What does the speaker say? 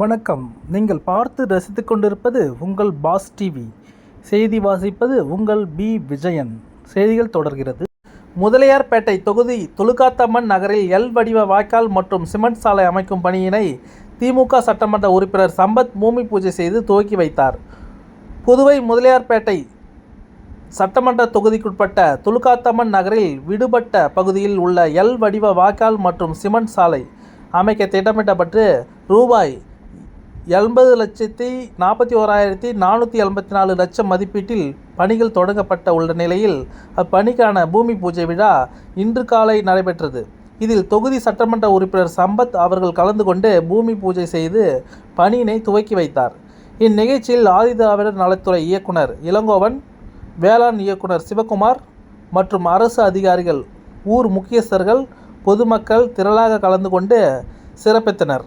வணக்கம். நீங்கள் பார்த்து ரசித்து கொண்டிருப்பது உங்கள் பாஸ் டிவி. செய்தி வாசிப்பது உங்கள் பி. விஜயன். செய்திகள் தொடர்கிறது. முதலியார்பேட்டை தொகுதி துலுக்காத்தம்மன் நகரில் எல் வடிவ வாய்க்கால் மற்றும் சிமெண்ட் சாலை அமைக்கும் பணியினை திமுக சட்டமன்ற உறுப்பினர் சம்பத் பூமி பூஜை செய்து துவக்கி வைத்தார். புதுவை முதலியார்பேட்டை சட்டமன்ற தொகுதிக்குட்பட்ட துலுக்காத்தம்மன் நகரில் விடுபட்ட பகுதியில் உள்ள எல் வடிவ வாய்க்கால் மற்றும் சிமெண்ட் சாலை அமைக்க திட்டமிட்டப்பட்டு ரூபாய் எண்பது லட்சத்தி நாற்பத்தி ஓராயிரத்தி நானூற்றி எண்பத்தி நாலு லட்சம் மதிப்பீட்டில் பணிகள் தொடங்கப்பட்ட உள்ள நிலையில் அப்பணிக்கான பூமி பூஜை விழா இன்று காலை நடைபெற்றது. இதில் தொகுதி சட்டமன்ற உறுப்பினர் சம்பத் அவர்கள் கலந்து கொண்டு பூமி பூஜை செய்து பணியினை துவக்கி வைத்தார். இந்நிகழ்ச்சியில் ஆதிதிராவிடர் நலத்துறை இயக்குனர் இளங்கோவன் வேளாண் இயக்குனர் சிவகுமார் மற்றும் அரசு அதிகாரிகள் ஊர் முக்கியஸ்தர்கள் பொதுமக்கள் திரளாக கலந்து கொண்டு சிறப்பித்தனர்.